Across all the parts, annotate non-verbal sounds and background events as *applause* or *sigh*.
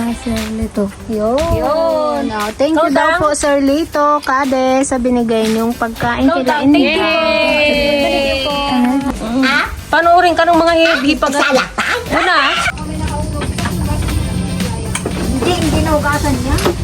Mga Sir Lito. Yun. Yun. Oh, thank you daw po, Sir Lito, Kade, sa binigay niyong pagkain kila Thank Inday. you. Ah? Panoorin ka ng mga hipag. Una. Hindi, hindi naugasan niya.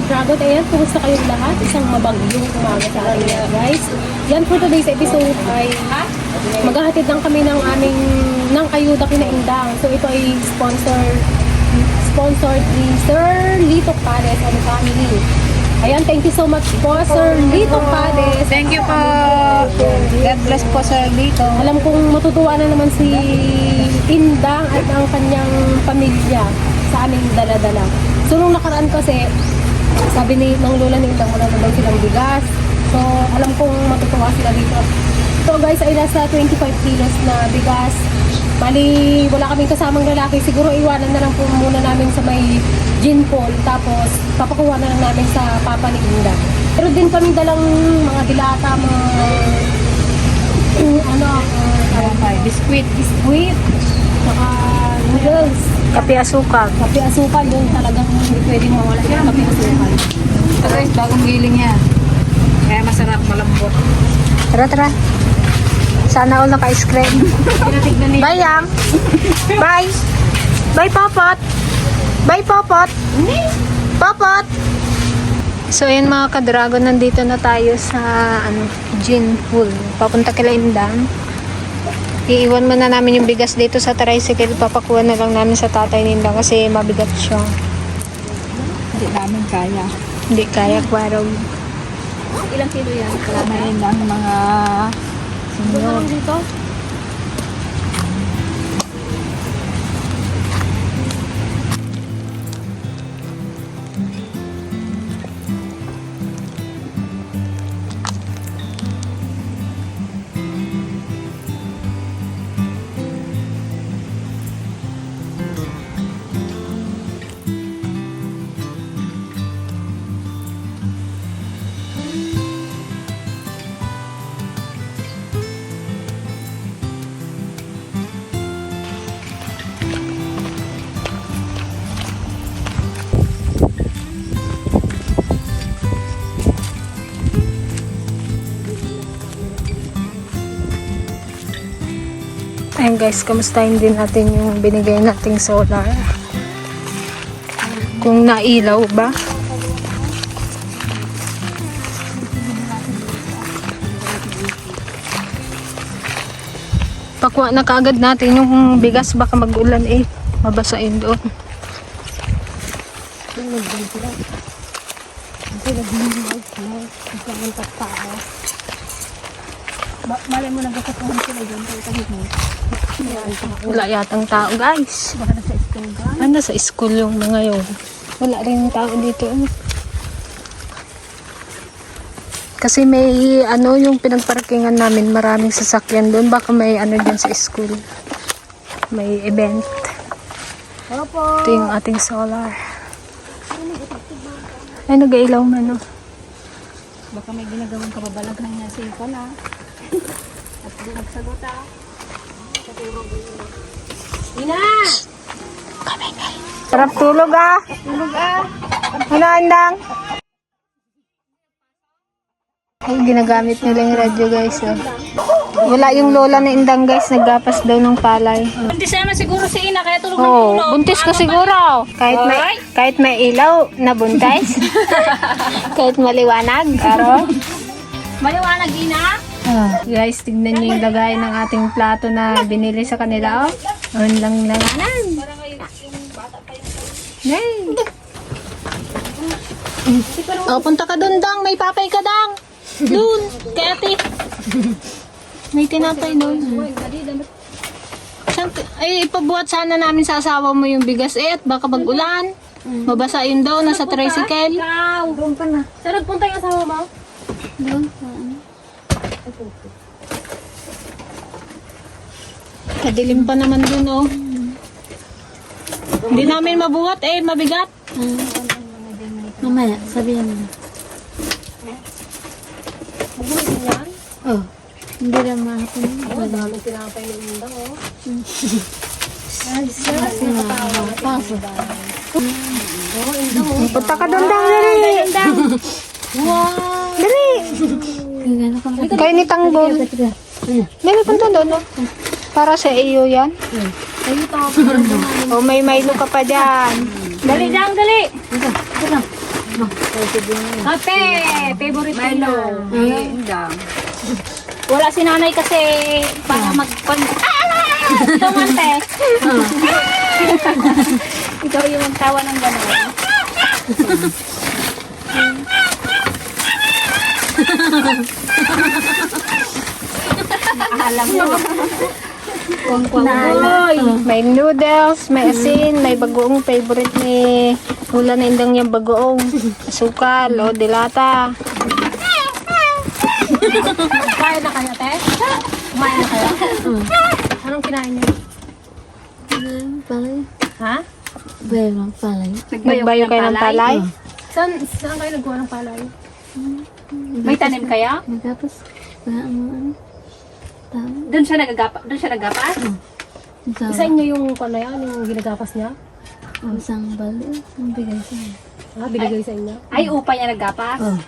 Ka-dragon. Ayan, kumusta kayong lahat? Isang mabagyong umaga sa yan, guys. Yan for today's episode ay maghahatid lang kami ng aming ng ayuda kinaindang. So, ito ay sponsor sponsored ni Sir Lito Pares and family. Ayan, thank you so much po, Sir Lito Pares. Thank you po. God bless po Sir Lito. Alam kong matutuwa na naman si Indang at ang kanyang pamilya sa aming dala-dala. So, nung nakaraan kasi, sabi ni ng lola ni Indang, wala na daw silang bigas. So, alam kong matutuwa sila dito. So, guys, ay nasa 25 kilos na bigas. Bali, wala kaming kasamang lalaki. Siguro iwanan na lang po muna namin sa may gin pool. Tapos, papakuha na lang namin sa papa ni Indang. Pero din kami dalang mga dilata, mga *clears throat* ano, uh, Biskuit. biskuit, saka noodles, Kape asukal. kape asukal, yung talagang hindi pwedeng mawala yung kape asukal. Ito guys, bagong giling yan. Kaya masarap, malambot. Tara, tara. Sana all naka-ice cream. Bye, Yang. Bye. Bye, Popot. Bye, Popot. Popot. So, yun mga ka-dragon, nandito na tayo sa ano, gin pool. Papunta kila Indang. Iiwan muna namin yung bigas dito sa tricycle. Papakuha na lang namin sa tatay ni Indang kasi mabigat siya. Hindi namin kaya. Hindi kaya kwaraw. ilang kilo yan? Kamain ng mga lang dito? Guys, kamustahin din natin yung binigay nating solar. Kung nailaw ba? Pakuha na kaagad natin yung bigas baka mag-ulan eh. Mabasain doon. Ma- malay mo nagkakatuhan sila dyan. Kaya kahit mo. Wala yatang tao guys. Baka nasa school ka. Ano sa school yung mga yun? Wala rin tao dito. eh. Kasi may ano yung pinagparkingan namin, maraming sasakyan doon. Baka may ano dyan sa school. May event. Opo. Ito yung ating solar. Ay, nag-ailaw man oh. Baka may ginagawang kababalaghan niya sa pala. At doon nagsagot ah. Ina! Sarap tulog ah. Tulog ah. Ano, andang? Ay, ginagamit nila yung radyo guys. Oh. Wala yung lola ni Indang guys, naggapas daw ng palay. Buntis naman siguro si Ina, kaya tulog Oh, buntis ko siguro. Kahit may kahit may ilaw, nabuntis. *laughs* kahit maliwanag, aro. Maliwanag Ina. Ah, guys, tignan niyo yung lagay ng ating plato na binili sa kanila. Oh, Ang lang langanan. Nay. Oh, punta ka doon, Dang. May papay ka, Dang. Doon, kay ate. May tinapay. Saan, ay, ipabuhat sana namin sa asawa mo yung bigas eh, at baka mag-ulan. Mabasa yun daw, nasa tricycle. Ikaw! Doon ka na. Saan nagpunta yung asawa mo? Doon. Kadilim pa naman dun, oh. Hindi namin mabuhat eh, mabigat. Mamaya, sabihin mo. Oh, hindi na mahapon. Oh, dami tinapay ni Indang, oh. Kasi mahaba. Paso. Punta ka doon, Dang, dali. Dali. Ka ba? Kayo ni Tanggol. Dali, punta doon. oh. Para sa iyo yan. Ayun, tawag O may Milo ka pa dyan. Dali, dang, dali. Ate, favorite Milo. Dang. Wala si nanay kasi para magpan... Ah! Tumante. Ikaw yung tawa ng gano'n. Alam mo. May noodles, may asin, may bagoong favorite ni Hula na indang yung bagoong. Asukal o dilata. Kaya na kaya, te? Kumain na kaya? Anong kinain niyo? Palay. Ha? Bayang palay. Nagbayo kayo ng palay? Saan, saan kayo nagkuha ng palay? May tanim kaya? Tapos, wala mo ano. Doon siya nagagapa, doon siya naggapas? Sa Sa inyo yung ano yan, yung ginagapas niya? oh, isang balde. Ang bigay sa. Ha? Binigay sa inyo? Ay, upa niya naggapas? Oh.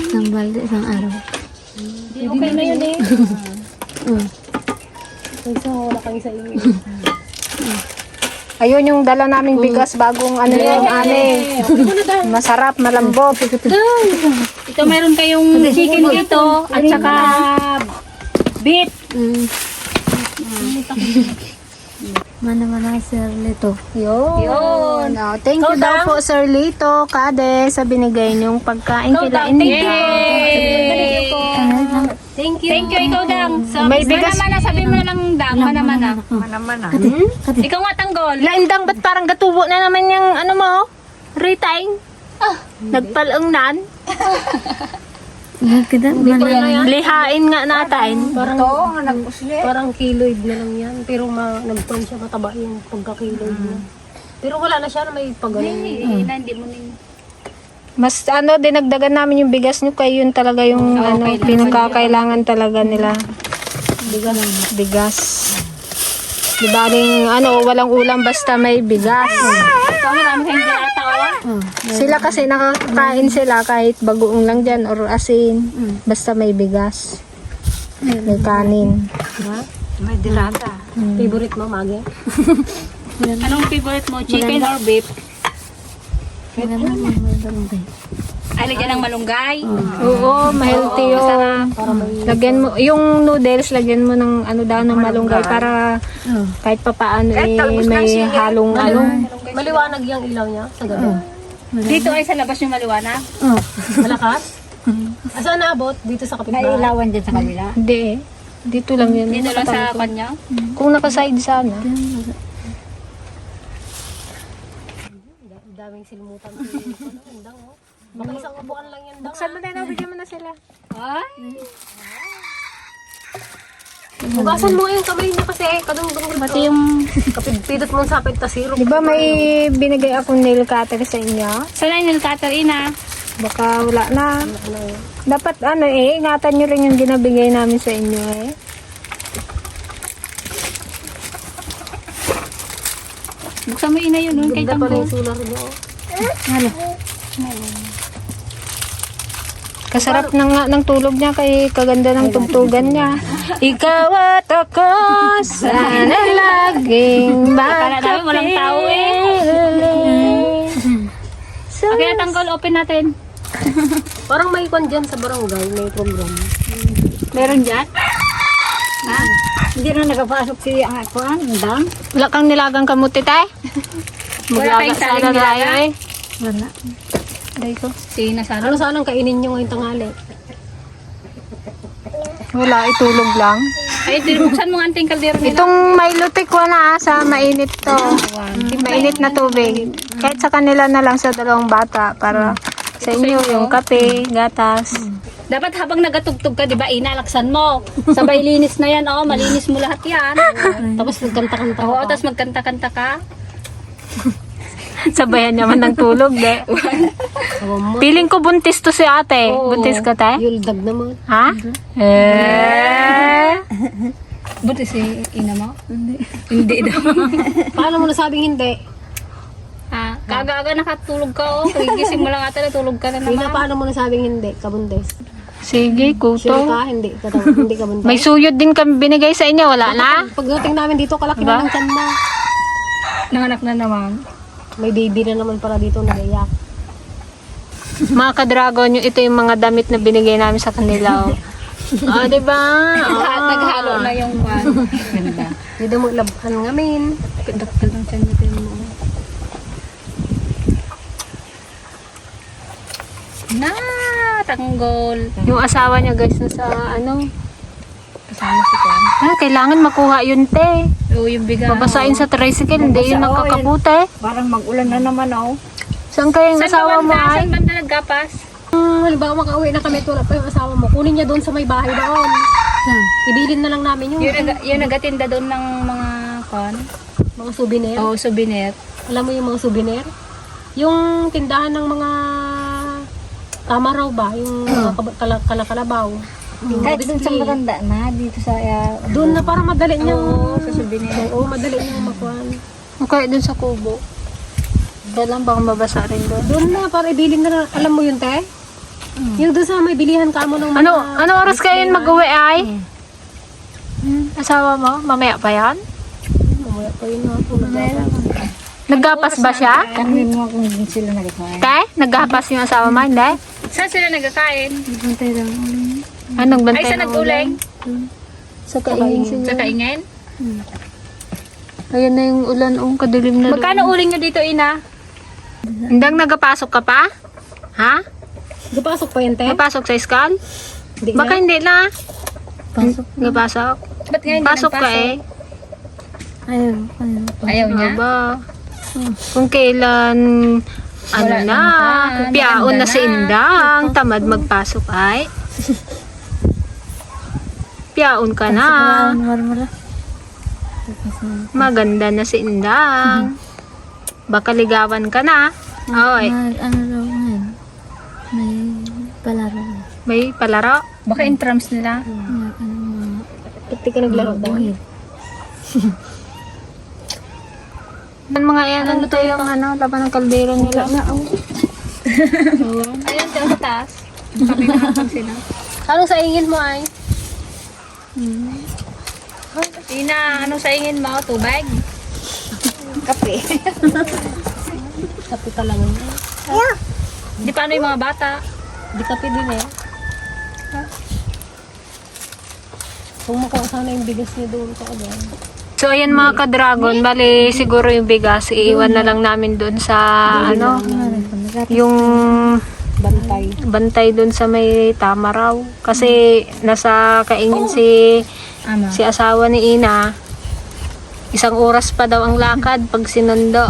Isang balde, isang araw. Hindi, okay na yun eh. *laughs* Oh. Kaysa wala kami sa inyo. Ayun yung dala naming bigas bagong ano yung aning. Masarap, malambot. Ito meron kayong chicken dito at saka beef. Mm. Mana-mana sir nito. Yun. Yun. Oh, thank you daw po Sir Lito, Kade, sa binigay niyong pagkain kila Thank Inday. you. Thank you. Thank you, ikaw dang. So, May bigas- Mana-mana, sabi mo na lang dang. Mana-mana. Kati, kati. Ikaw nga tanggol. La Indang, ba't parang gatubo na naman yung ano mo? Retime? Ah, nagpalong nan. *laughs* Lihain nga natin. Parang, parang kiloid na lang yan. Pero ma, nagpan siya mataba yung pagka-kiloid niya. Pero wala na siya na may. Eh, na, hindi mo nin. Mas ano, dinagdagan namin yung bigas niyo kaya yun talaga yung ano, pinagkakailangan talaga nila. Bigas. Bigas. Di ba ano, walang ulam basta may bigas. Ikaw marami kayong oh. Sila kasi nakakain sila kahit bagoong lang dyan or asin. Basta may bigas. May kanin. May dilata. Favorite mo, Mage? Anong favorite mo? Chicken or beef? Ay, lagyan ng malunggay. Oo, ma-healthy yun. Lagyan mo, yung noodles, lagyan mo ng ano daw ng malunggay para kahit papaano eh, may halong ano. Maliwanag yung ilaw niya sa gabi. Dito ay sa labas yung maliwanag. Oh. Malakas? *laughs* Asa naabot? Dito sa kapitbahay? dyan sa kabila. Hindi eh. Dito lang yan. Dito lang sa kanya. Kung nakaside sana. Daming silmutan. Ano, Indang, oh. Baka isang upuan lang yan, Dang. Buksan mo na yun, bigyan mo na sila. Ay. Hugasan mo yung kamay niya kasi kadung-dung Pati yung... kapidpidot mo sa apit tasiro. Di ba may binigay akong nail cutter sa inyo? Sana yung Katarina. Baka wala na. Dapat ano eh, ingatan nyo rin yung ginabigay namin sa inyo eh. Buksan mo ina yun, nun, kay Ganda pala yung solar niya, oh. Kasarap nga ng tulog niya kay kaganda ng tugtugan niya. Ikaw at ako, sana laging *laughs* namin walang tao eh. So, Okay na Tanggol, open natin. *laughs* Parang may kwan dyan sa barangay, may program. Meron dyan? Ha? Hindi na nagpapasok si ang ako, ang wala kang nilagang kamuti tay? *laughs* Wala tayong saling nilaga. eh. Wala. Day ko. Si Nasaro. Ano sanang kainin nyo ngayong tanghali? Wala, itulog lang. Ay, buksan mo nga ang kaldero nila. Itong Milo tikwa na ah, sa mainit to. Mainit na tubig. Kahit sa kanila na lang sa dalawang bata para sa inyo yung kape, gatas. Dapat habang nagatugtog ka, di ba, inalaksan mo. Sabay linis na yan, oh, malinis mo lahat yan. Tapos nagkanta-kanta Oo, ka. tapos magkanta-kanta ka. Sabayan naman ng tulog, de. Mo. Feeling ko buntis to si ate. Buntis ka, te? Yuldag naman. Ha? Eh? Buti si ina mo? Hindi. Hindi daw. *laughs* Paano mo nasabing hindi? ah, kaga-aga nakatulog ka oh. Pagigising mo lang ata natulog ka na Ina, naman. paano mo nasabing hindi? Kabundes. Sige, Sure kuto. ka? Hindi. Kataw, hindi kabundes. May suyod din kami binigay sa inyo, wala na? Pagdating namin dito, kalaki Diba? na ng tiyan mo. Nanganak na naman. May baby na naman para dito nagayak. Mga ka-dragon, yung ito yung mga damit na binigay namin sa kanila. Oh, *laughs* oh di ba? Lahat naghalo na yung one. Ganda. Dito mo labhan ngamin. Daktal ng tiyan natin mo. Na, tanggol. Yung asawa niya guys, nasa ano, Kasama si Kwan. ah, kailangan makuha yun te. Oo, yung biga. Babasain sa tricycle, hindi yun nakakabuti. Parang mag-ulan na naman oh. Saan kayang Saan asawa mo ay? Saan banda nagkapas? Hmm, halimbawa makauwi na kami at wala pa yung asawa mo. Kunin niya doon sa may bahay doon. Ibilin na lang namin yung Yung, nag, yung nagatinda doon ng mga kon. mga souvenir. Oo, souvenir. Alam mo yung mga souvenir? Yung tindahan ng mga tama raw ba? Yung mga kab- kala, kalakalabaw. Yung mga display. na, dito sa... Uh, Doon na para madali niyang... Oo, sa souvenir. Oo, madali niyang makuhan. Okay, dun sa kubo. Kailan baka mabasa rin doon? Doon na, para ibilin na lang. Alam mo yun, te? Yung doon sa may bilihan ka mo ng mga... Ano, ano oras kayo yun mag-uwi ay? Hmm, asawa mo? Mamaya pa yan? Mamaya pa yun na. Naggapas ba siya? Tanungin mo kung sila nagkain. Te? Naggapas yung asawa mo? Hindi? Saan sila nagkakain? Anong Ay, bantay saan ng nag-uling? Sa kaingin Sa kaingin? Ayan na yung ulan, oh, kadilim na Magkano uling nyo dito, Ina? Hindang nagapasok ka pa? Ha? Gapasok pa yan, te? Napasok sa school? Hindi Baka na. hindi na. Pasok. Nagapasok? Ba't ngayon hindi Pasok ka eh. Ayaw, ayaw. Ayaw niya? Aba. Kung kailan ano Wala na, piyaon na Maganda si na. Indang, tamad magpasok ay. *laughs* Piyaon ka na. Maganda na si Indang. Baka ligawan ka na. Oy, ano daw ngayon? May palaro. may palaro. Baka intrams nila. Ano di ka naglaro doon? Yan mga yan, ano to yung ano, laban ng kaldero nila. *laughs* Ayun, dyan sa taas. Sabi na sila. Anong sa ingin mo ay? Ina, anong sa ingin mo? Tubig? Kape. Kape ka lang yun. Di paano yung mga bata? Di kape din eh. Kung makuha sana yung bigas niya doon sa agad. So ayan mga ka-dragon, bali siguro yung bigas, iiwan na lang namin doon sa ano, yung Bantay. bantay doon sa may Tamaraw. Kasi nasa kaingin si Ama. si asawa ni Ina. Isang oras pa daw ang lakad pag sinundo.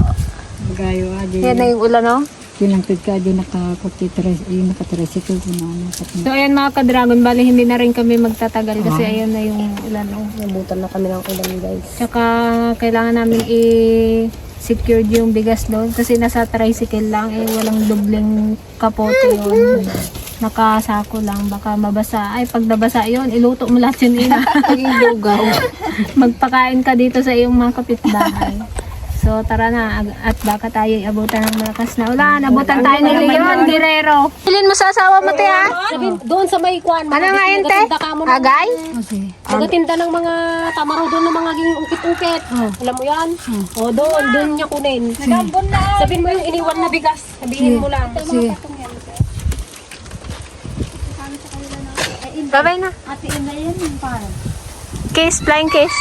Gayo adi. Yan na yung ulan, no? Kinangkid ka di nakakotitres, yung nakatricycle ko na ano. So ayan mga ka-dragon, bali hindi na rin kami magtatagal kasi ayan na yung ulan, no? Nabutan na kami ng ulan guys. Tsaka kailangan namin i-secure yung bigas doon kasi nasa tricycle lang eh walang dubling kapote yun. Nakasako lang baka mabasa. Ay pag nabasa yun, iluto mo lahat yun ina. *laughs* lugaw. *laughs* Magpakain ka dito sa iyong mga kapitbahay. So tara na at baka tayo abutan ng malakas na ulan. Abutan tayo ng Leon Guerrero. Hilin mo sa asawa mo te ha? Sabi, doon sa may kwan. Ano nga yun te? Agay? Nagatinda ng mga tamaro doon ng mga ging ukit-ukit. Alam mo yan? O doon, doon niya kunin. Sabihin mo yung iniwan na bigas. Sabihin mo lang. Sige. Babay na. Ate Ina yan yung parang. Kiss, flying kiss.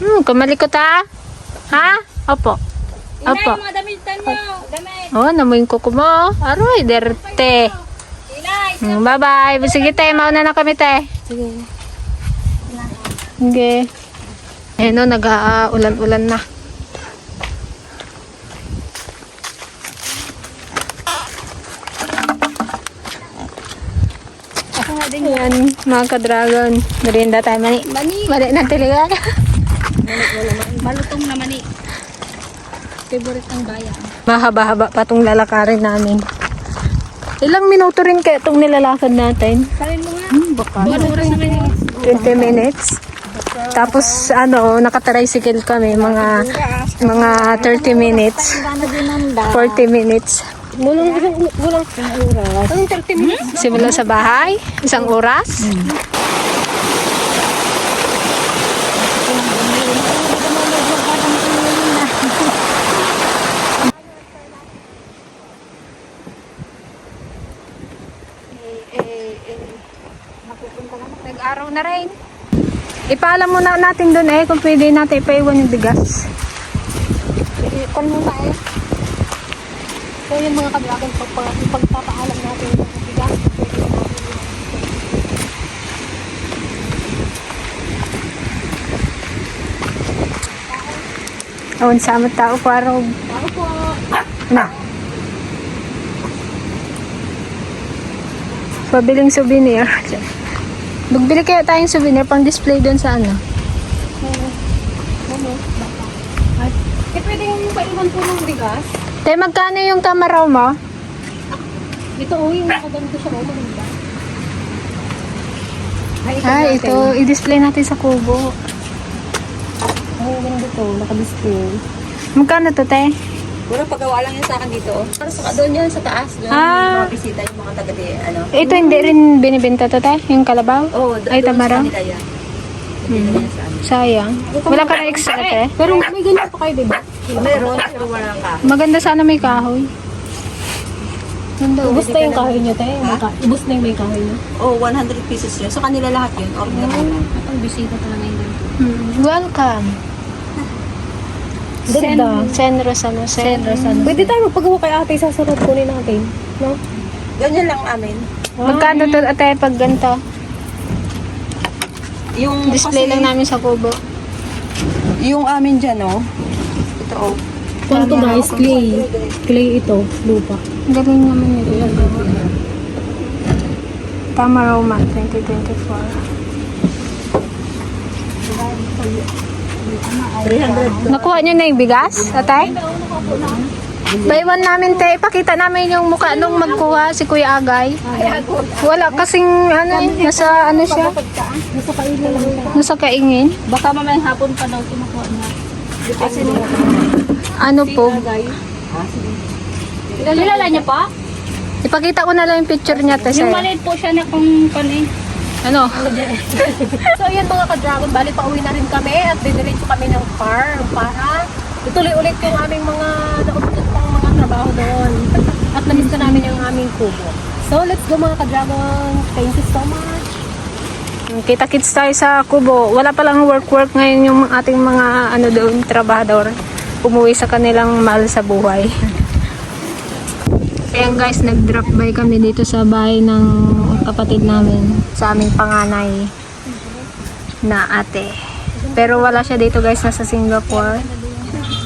Hmm, kumalikot ha? Ha? Opo. Opo. mga damitan nyo. Damit. Oh, namoy yung kuko mo. Aroy, derte. Hmm, bye-bye. Sige, te. Mauna na kami, te. Sige. Sige. Eh, no, nag-uulan-ulan na. Ayan, mga ka-dragon. Merienda tayo, mani. Mani. Mani na talaga. Malutong naman eh. Favorite ng bayan. Mahaba-haba pa tong lalakarin namin. Ilang minuto rin kaya itong nilalakad natin? Sabi mo nga. Naman eh? 20 minutes. Tapos ano, nakatricycle kami mga mga 30 minutes. 40 minutes. Oras. Anong 30 minutes? Simula sa bahay, isang oras. Nag-araw na rin. Ipaalam muna natin doon eh kung pwede natin ipaiwan yung bigas. Kung muna eh. So yung mga kadragon, pag, pag, pagpapaalam natin ng bigas, pwede natin Awan sa amat tao ko araw. Ako po. Na. Pabiling souvenir. Magbili kaya tayong souvenir pang display doon sa ano. Eh pwede yung paiwan po ng bigas. Te, magkano yung tamaraw mo? Ito oh, yung nakaganto siya oh, maganda. Ay, ito Ah, natin. ito. I-display natin sa kubo. Oh, maganda to. Naka-display. Magkano to, te? Puro pagawa lang yan sa akin dito. Para sa doon yan sa taas. Doon Ah. mga bisita yung mga taga di, ano. Ito hindi rin binibenta to, te? Yung kalabaw? Oh, Ay, tamaraw? Hmm. Sayang. Wala ka na extra, te? Pero may ganyan pa kayo, di ba? Meron, pero wala ka. Maganda sana may kahoy. Ganda. Ubus na yung kahoy niyo, te. Ubus na yung may kahoy niyo. Oh, 100 pieces yun. So kanila lahat yun. Ordinary lang. Ang bisita talaga yun. Hmm. Welcome. Sen, Ganda. Sen Rosano. Sen Rosano. Pwede tayo magpagawa kay ate sa sarap kunin natin. No? Ganyan lang amin. Magkano to, ate, pag ganito? Yung Display kasi- lang namin sa kubo. Yung amin dyan, oh. Ito, oh. Kung to guys, clay. Clay ito, lupa. Galing naman nila. Tama Roma 2024. 300. Nakuha nyo na yung bigas, atay? Baiwan namin, te. Ipakita namin yung mukha nung magkuha si Kuya Agay. Wala kasing, ano nasa, ano siya? Nasa siya. Nasa kaingin. Baka mamayang hapon pa daw. Kasi nung Ano po? Kilala niya pa? Ipakita ko na lang yung picture niya, te. Yung maliit po siya na kung panay. Ano? *laughs* So yan mga ka-dragon, bali pauwi na rin kami at didiretso kami ng farm para ituloy ulit yung aming mga nautot pang mga trabaho doon. At namiss ka namin yung aming kubo. So let's go mga ka-dragon. Thank you so much. Kita-kits tayo sa kubo. Wala pa lang work-work ngayon yung ating mga ano doon, trabahador. Umuwi sa kanilang mahal sa buhay. Kaya guys, nag-drop by kami dito sa bahay ng kapatid namin. Sa aming panganay na ate. Pero wala siya dito guys, nasa Singapore.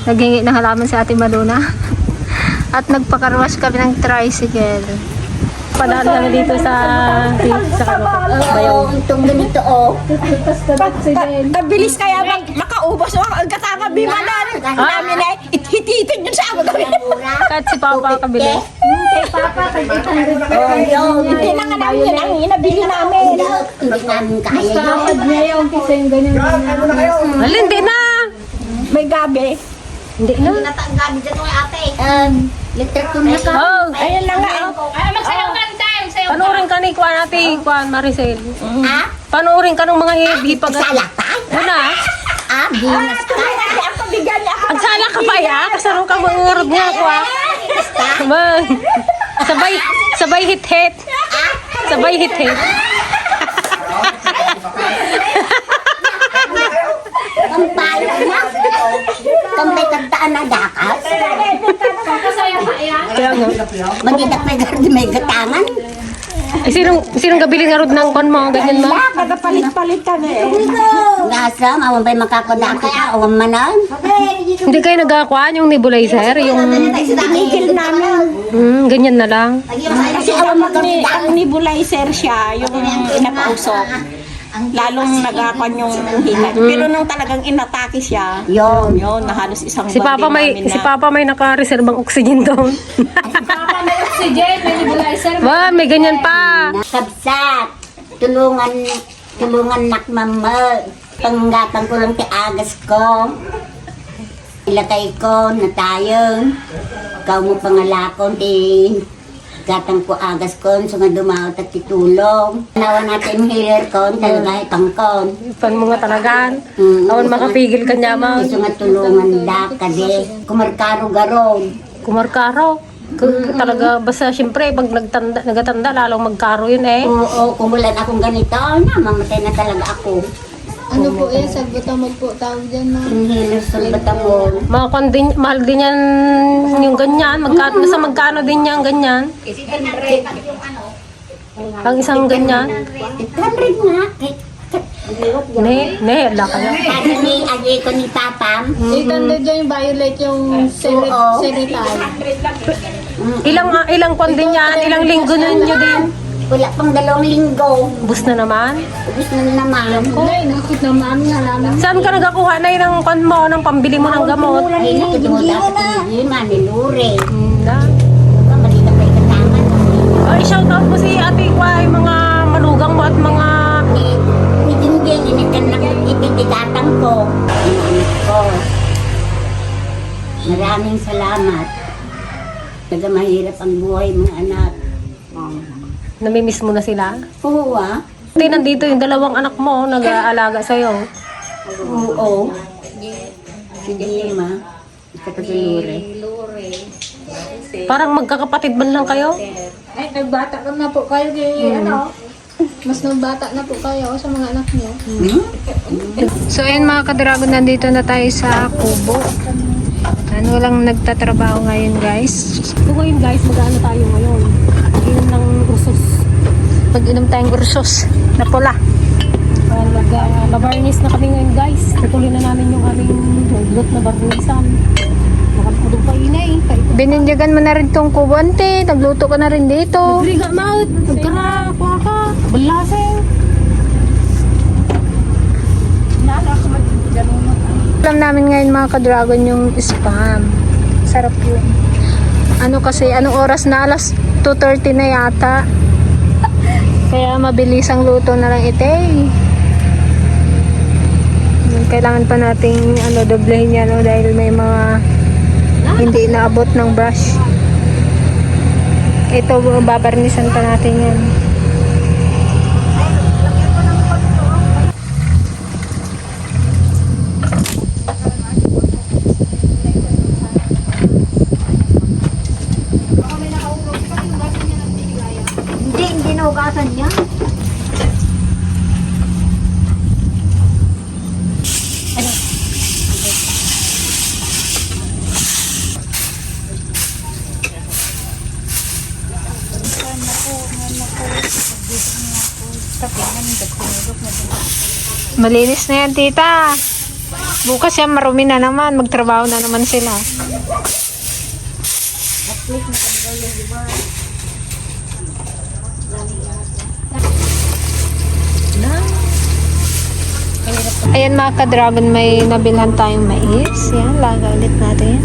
Naghingi ng halaman si ate Madonna. *laughs* At nagpakarwash kami ng tricycle. Padaan kami dito sa sa Oo, itong ganito, oh. Kabilis kaya mag makaubos o ang katakabi manan. Namin ay itititid yun sa ako. Kahit si Papa kabili. Oh, yun. Hindi na nga namin yun ang inabili namin. Hindi namin kaya yun. niya yung kisa yung ganyan. Alin, hindi na! May gabi. Hindi na. Natanggabi dyan kay ate. Um, letter to na ka. Oh, Ayun na nga. oh. panoorin ka ni Kwan ate, Kwan Maricel. Ha? Panoorin ka ng mga hipag. Salak ka? Una, Ah, ginas ka? Pabigyan niya ako. pagsala ka pa ya, kasaro ka mangurog nga ko ah. Sabay, sabay hit-hit. Sabay hit-hit. Kampay na. Kampay kagtaan na dakas. Kaya nga. May gardi may gatangan. Eh, sinong, sinong gabiling nga rod ng Kwan mo, ganyan ma? Kada palit-palit ka na eh. Nasa, mawang ba'y makakodaki ka o manan? Hindi kayo nagkakwan yung nebulizer, yung Tinigil namin. hmm, ganyan na lang. Kasi alam mo ni, ang nebulizer siya, yung inapausok. lalong nagakon yung hika. Pero nung talagang inatake siya, Yun. yun, na halos isang Si Papa may namin si na- Papa may naka-reservang oxygen doon. *laughs* Oxygen, may nebulizer. ba, may ganyan pa. Sabsat. Tulungan, tulungan nak mama. Panggatang ko lang ti agas ko. Ilagay ko na tayo. Ikaw mo pangalakon ti gatang ko agas ko so nga dumaot at titulong. Nawa natin healer ko talaga itangkon. Pan mo nga talagaan. Mm. Awan makapigil ka niya ma. Gusto nga tulungan da kade. Kumarkaro garon. Kumarkaro. K- talaga basta syempre pag nagtanda nagatanda lalong magkaro yun eh. Oo, kumulan akong ganito, na mamatay na talaga ako. Ano po eh, salbutamol po tawag dyan na. Inhaler sa batamol. Mga kwan din, mahal din yan yung ganyan. Magkano, sa magkano din yan ganyan. Ang isang ganyan. 800 nga. Ne, ne, ala kayo. Sabi ni Agi ko ni Tapam, 800 dyan yung violet yung seri- Oo. serital. Ilang ah, ilang kwan din yan, ilang linggo ninyo din. wala pang dalawang linggo. Bus na naman. Ubus na naman. Ay, nakit na mami halaman. Saan ka nagakuha na yun ng kwan mo, ng pambili mo ng gamot? Ay, nakitungod ako sa Pilipinas, ni Lure. Hmm, na. Malita pa ikatama. Ay, shoutout mo si Ate Kwa, yung mga malugang mo at mga... Inikan na ipitigatang ko. Ang anak ko. Maraming salamat. Taga mahirap ang buhay mga anak. Namimiss mo na sila. Oo ah. Hindi, nandito yung dalawang anak mo, nag-aalaga sa'yo. Oo. Si Dilima. Ito si Lure. Parang magkakapatid man lang kayo. Ay, nagbata ka na po kayo kay ano. Mas nagbata na po kayo sa mga anak niyo. So ayan mga kadragon, nandito na tayo sa Kubo. Ano lang nagtatrabaho ngayon guys. So ngayon guys, mag-ano tayo ngayon? Inom ng usos. Mag-inom tayong ursos na pula. Uh, Nag-barnis na kami ngayon guys. Natuloy na namin yung aming hugot na barnisan. Nakapagod pa inay. Binindigan mo na rin tong kubo, ante. Nagluto ka na rin dito. Liga maut. Nagkara, kuha ka. Balaseng. Alam namin ngayon mga kadragon yung spam. Sarap yun. Ano kasi, anong oras na? Alas 2.30 na yata. *laughs* Kaya mabilis ang luto na lang ite. Kailangan pa nating ano, doblehin yan no, dahil may mga hindi naabot ng brush. Ito, babarnisan pa natin yan. Hindi, hindi naugasan niya. Malinis na yan, tita. Bukas yan, marumi na naman. Magtrabaho na naman sila. Ayan mga ka-dragon, may nabilhan tayong mais. Yan, laga ulit natin.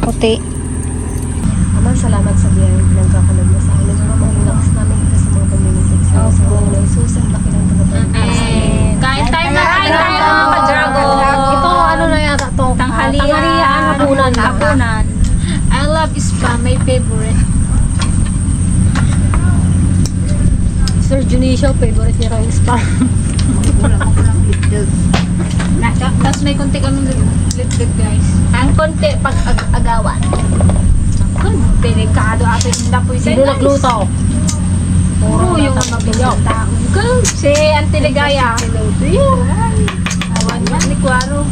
Puti. Aman, salamat sa biyay ng kakalog mo sa amin. Mga mga lakas namin ito sa mga pamilitin sa sa mga ng susan, laki ng tagapagpapalasa. Kain tayo na kain tayo mga ka-dragon. Ito, ano na yata to? Tanghalian. Tanghalian, hapunan. Hapunan. I love spam, my favorite. Sir Junicio, favorite niya raw yung spam. Tapos may konti kami lit-lit guys. Ang konti pag ag agawan. Kun, delikado ato yung dapoy sa Sino nagluto? Puro yung mabigaw. Kun, si Auntie Ligaya. Awan man ni Kwaro.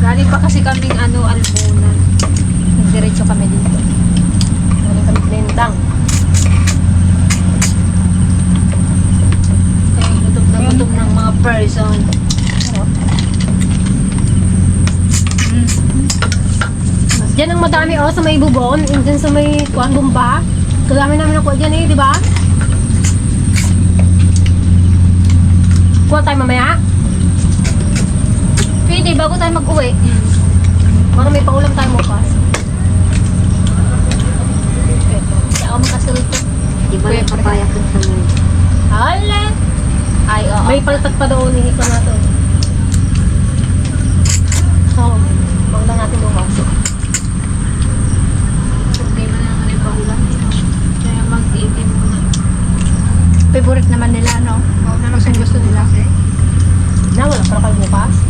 Galing pa kasi kaming ano, albunan. Nagdiretso kami dito. Galing kami blendang. Kaya gutom na gutom ng mga person. Diyan ang madami oh sa may bubon, and dyan sa may kuan bomba. Kadami namin ako dyan eh, di ba? Kuha tayo mamaya. Pwede, bago tayo mag-uwi. Baka may paulam tayo bukas. Hindi ako makasunod ko. Di ba yung papaya ko sa mga? Hala! Ay, oo. May paltat pa doon, hindi ko natin. So, paulam natin bukas. Problema na naman yung pagulang. Kaya mag-iitin muna. Favorite naman nila, no? Oo, na lang gusto nila. Na, wala pala kayo bukas.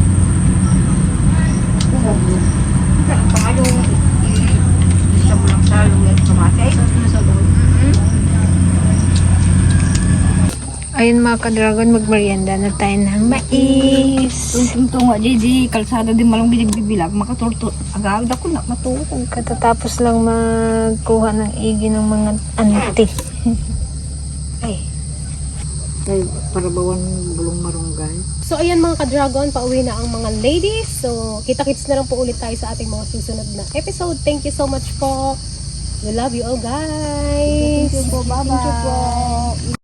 Ayun mga ka-dragon, magmerienda na tayo ng mais. Ito nga, JD, kalsada di malang binigbibilag, makaturto. Agad ako na matuko. Katatapos lang magkuha ng igi ng mga anti. *laughs* Ay, Ay, para bawan bulong marunggay. So, ayan mga ka-dragon, pauwi na ang mga ladies. So, kita-kits na lang po ulit tayo sa ating mga susunod na episode. Thank you so much po. We love you all, guys. Thank you po. Bye-bye.